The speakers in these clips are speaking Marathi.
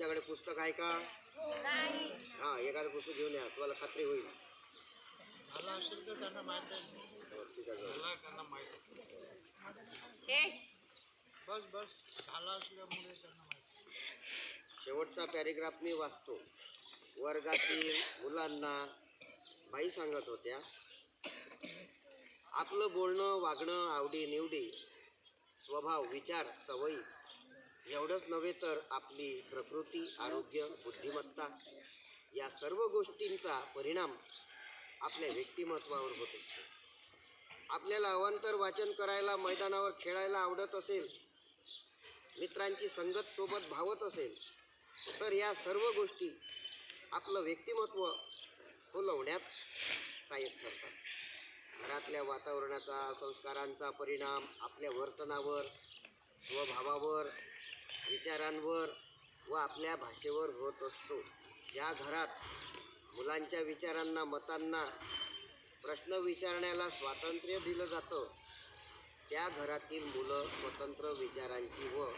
तुमच्याकडे पुस्तक आहे का? हा एखादं पुस्तक घेऊन या तुम्हाला खात्री होईल. झाला असेल तर त्यांना माहीत आहे. हो, ठीक आहे जाऊ. झाला त्यांना माहीत हे बस बस. झाला असल्यामुळे त्यांना माहीत शेवटचा पॅरेग्राफ मी वाचतो. वर्गातील मुलांना बाई सांगत होत्या आपलं बोलणं वागणं आवडी निवडी स्वभाव विचार सवयी एवढंच नव्हे तर आपली प्रकृती आरोग्य बुद्धिमत्ता या सर्व गोष्टींचा परिणाम आपल्या व्यक्तिमत्वावर होत. असतो आपल्याला अवांतर वाचन करायला मैदानावर खेळायला आवडत असेल मित्रांची संगत सोबत भावत असेल तर या सर्व गोष्टी आपलं व्यक्तिमत्व फुलवण्यात सहाय्यक ठरतात. घरातल्या वातावरणाचा संस्कारांचा परिणाम आपल्या वर्तनावर स्वभावावर विचारांवर व आपल्या भाषेवर होत असतो. ज्या घरात मुलांच्या विचारांना मतांना प्रश्न विचारण्याला स्वातंत्र्य दिलं जातं. त्या घरातील मुलं स्वतंत्र विचारांची व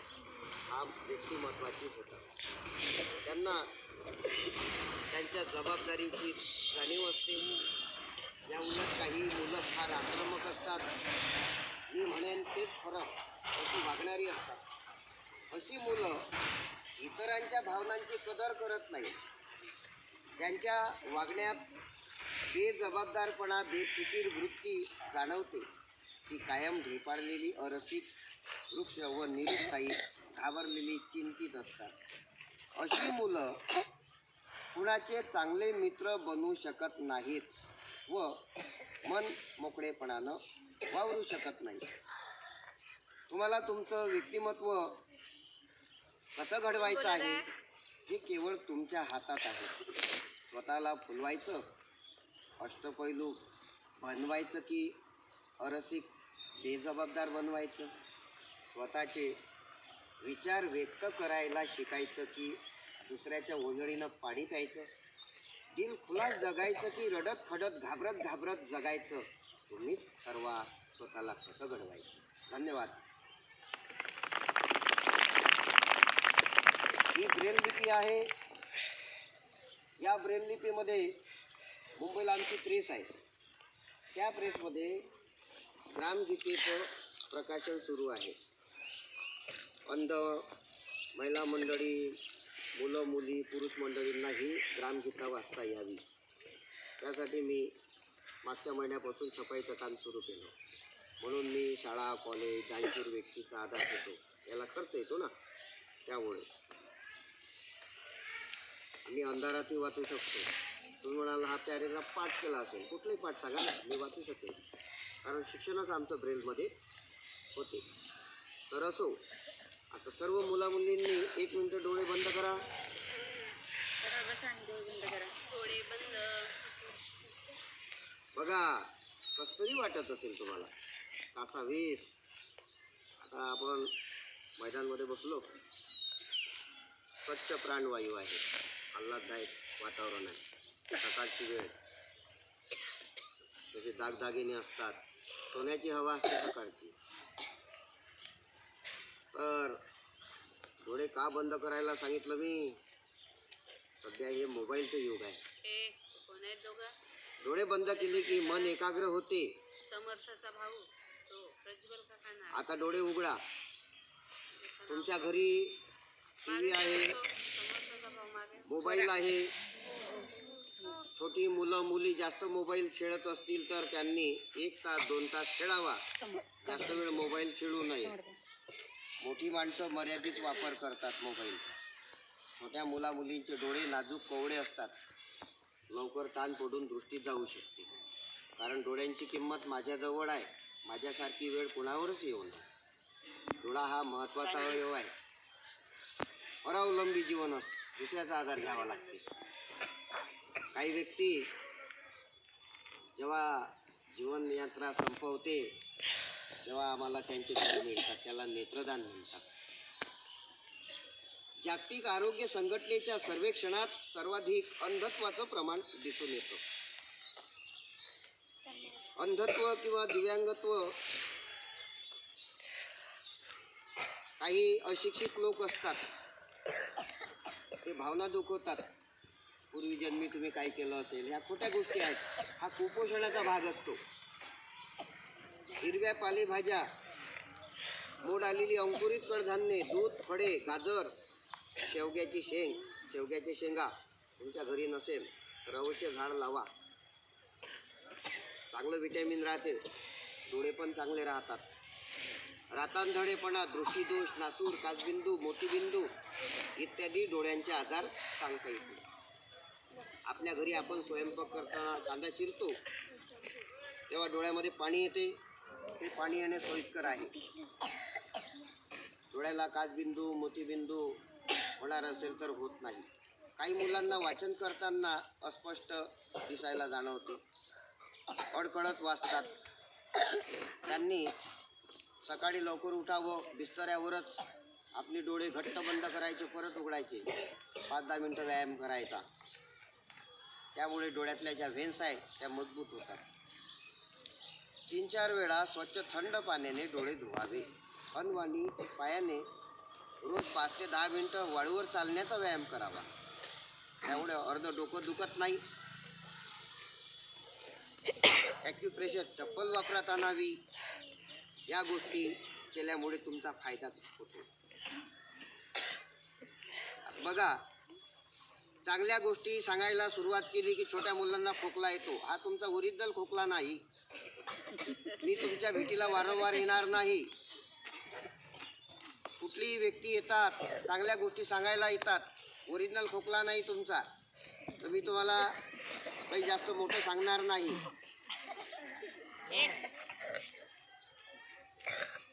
हा व्यक्तिमत्वाची होतात. त्यांना त्यांच्या जबाबदारीची जाणीव असते या उलट काही मुलं फार आक्रमक असतात. मी म्हणेन तेच खरं अशी वागणारी असतात. अशी मुलं इतरांच्या भावनांची कदर करत नाही त्यांच्या वागण्यात बेजबाबदारपणा बेफिकीर वृत्ती जाणवते. ती कायम ढेपाळलेली अरसिक वृक्ष व निरुत्साही घाबरलेली चिंतित असतात. अशी मुलं कुणाचे चांगले मित्र बनू शकत नाहीत व मन मोकळेपणानं वावरू शकत नाही तुम्हाला तुमचं व्यक्तिमत्व कसं घडवायचं आहे? हे केवळ तुमच्या हातात आहे. स्वतःला फुलवायचं अष्टपैलू बनवायचं की अरसिक बेजबाबदार बनवायचं? स्वतःचे विचार व्यक्त करायला शिकायचं की दुसऱ्याच्या ओझळीनं पाणी प्यायचं? दिल खुलास जगायचं की रडत खडत घाबरत घाबरत जगायचं? तुम्हीच ठरवा स्वतःला कसं घडवायचं. धन्यवाद. ही ब्रेल लिपी आहे. या ब्रेल लिपीमध्ये मुंबईला आमची प्रेस आहे. त्या प्रेसमध्ये ग्रामगीतेचं प्रकाशन सुरू आहे. अंध महिला मंडळी मुलं मुली पुरुष मंडळींनाही ग्रामगीता वाचता यावी. त्यासाठी मी मागच्या महिन्यापासून छपाईचं काम सुरू केलं. म्हणून मी शाळा कॉलेज दानशूर व्यक्तीचा आधार घेतो. याला खर्च येतो ना? त्यामुळे. मी अंधारातही वाचू शकतो. तुम्ही म्हणाल हा पॅरेग्राफ पाठ केला असेल. कुठलाही पाठ सांगा ना मी वाचू शकेल कारण शिक्षणच आमचं ब्रेलमध्ये होते. तर असो आता सर्व मुलामुलींनी एक मिनटं डोळे बंद करा. बघा कस तरी वाटत असेल तुम्हाला. तासा वीस. आता आपण मैदानमध्ये बसलो. स्वच्छ प्राणवायू आहे. आल्हाददायक वातावरण आहे. सकाळची वेळ. तसे दागदागिने असतात. सोन्याची हवा असते सकाळची. तर डोळे का बंद करायला सांगितलं मी? सध्या हे मोबाईलचं युग आहे. हे डोळे बंद केले की मन एकाग्र होते. समर्थाचा भाऊ. आता डोळे उघडा. तुमच्या घरी टी व्ही आहे. मोबाईल आहे. छोटी मुलं मुली जास्त मोबाईल खेळत असतील तर त्यांनी एक तास दोन तास खेळावा. जास्त वेळ मोबाईल खेळू नये. मोठी माणसं मर्यादित वापर करतात मोबाईलचा छोट्या मुला मुलींचे डोळे नाजूक कोवळे असतात. लवकर ताण पडून दृष्टी जाऊ शकते. कारण डोळ्यांची किंमत माझ्याजवळ आहे. माझ्यासारखी वेळ कुणावरच येऊ नये. डोळा हा महत्त्वाचा अवयव आहे. परावलंबी जीवन असतं. दुसऱ्याचा आधार घ्यावा लागते. काही व्यक्ती जेव्हा जीवन यात्रा संपवते तेव्हा आम्हाला त्यांचे डोळे मिळतात त्याला नेत्रदान म्हणतात जागतिक आरोग्य संघटनेच्या सर्वेक्षणात सर्वाधिक अंधत्वाचं प्रमाण दिसून येतं. अंधत्व किंवा दिव्यांगत्व काही अशिक्षित लोक असतात. ते भावना दुखवतात. पूर्वी जन्मी तुम्ही काय केलं असेल ह्या खोट्या गोष्टी आहेत. हा कुपोषणाचा भाग असतो. हिरव्या पालेभाज्या मोड आलेली अंकुरित कडधान्ये दूध फळे गाजर शेवग्याची शेंग शेवग्याच्या शेंगा तुमच्या घरी नसेल तर अवश्य झाड लावा. चांगलं विटॅमिन राहते. डोळे पण चांगले राहतात. रातांधळेपणा दृष्टीदोष नासूर काचबिंदू मोतीबिंदू इत्यादी डोळ्यांचे आजार सांगता येतील. आपल्या घरी आपण स्वयंपाक करताना कांदा चिरतो तेव्हा डोळ्यामध्ये पाणी येते. ते पाणी येणे सोयीस्कर आहे. डोळ्याला काचबिंदू मोतीबिंदू होणार असेल तर होत नाही. काही मुलांना वाचन करताना अस्पष्ट दिसायला जाणवते. अडकळत वाचतात. त्यांनी सकाळी लवकर उठावं बिस्तऱ्यावरच आपले डोळे घट्ट बंद करायचे परत उघडायचे. पाच दहा मिनटं व्यायाम करायचा. त्यामुळे डोळ्यातल्या ज्या व्हेन्स आहेत त्या मजबूत होतात. तीन चार वेळा स्वच्छ थंड पाण्याने डोळे धुवावे. अनवाणी पायाने रोज पाच ते दहा मिनटं वाळूवर चालण्याचा व्यायाम करावा. त्यामुळे अर्ध डोकं दुखत नाही. ॲक्युप्रेशर चप्पल वापरात आणावी. या गोष्टी केल्यामुळे तुमचा फायदा होतो. बघा चांगल्या गोष्टी सांगायला सुरुवात केली की छोट्या मुलांना खोकला येतो. हा तुमचा ओरिजिनल खोकला नाही. मी तुमच्या भेटीला वारंवार येणार नाही. कुठलीही व्यक्ती येतात चांगल्या गोष्टी सांगायला येतात. ओरिजिनल खोकला नाही तुमचा. तर मी तुम्हाला काही जास्त मोठं सांगणार नाही.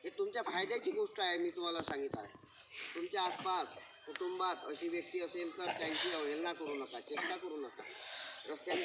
हे तुमच्या फायद्याची गोष्ट आहे मी तुम्हाला सांगित आहे. तुमच्या आसपास कुटुंबात अशी व्यक्ती असेल तर त्यांची अवहेलना करू नका चिंता करू नका. रस्त्याने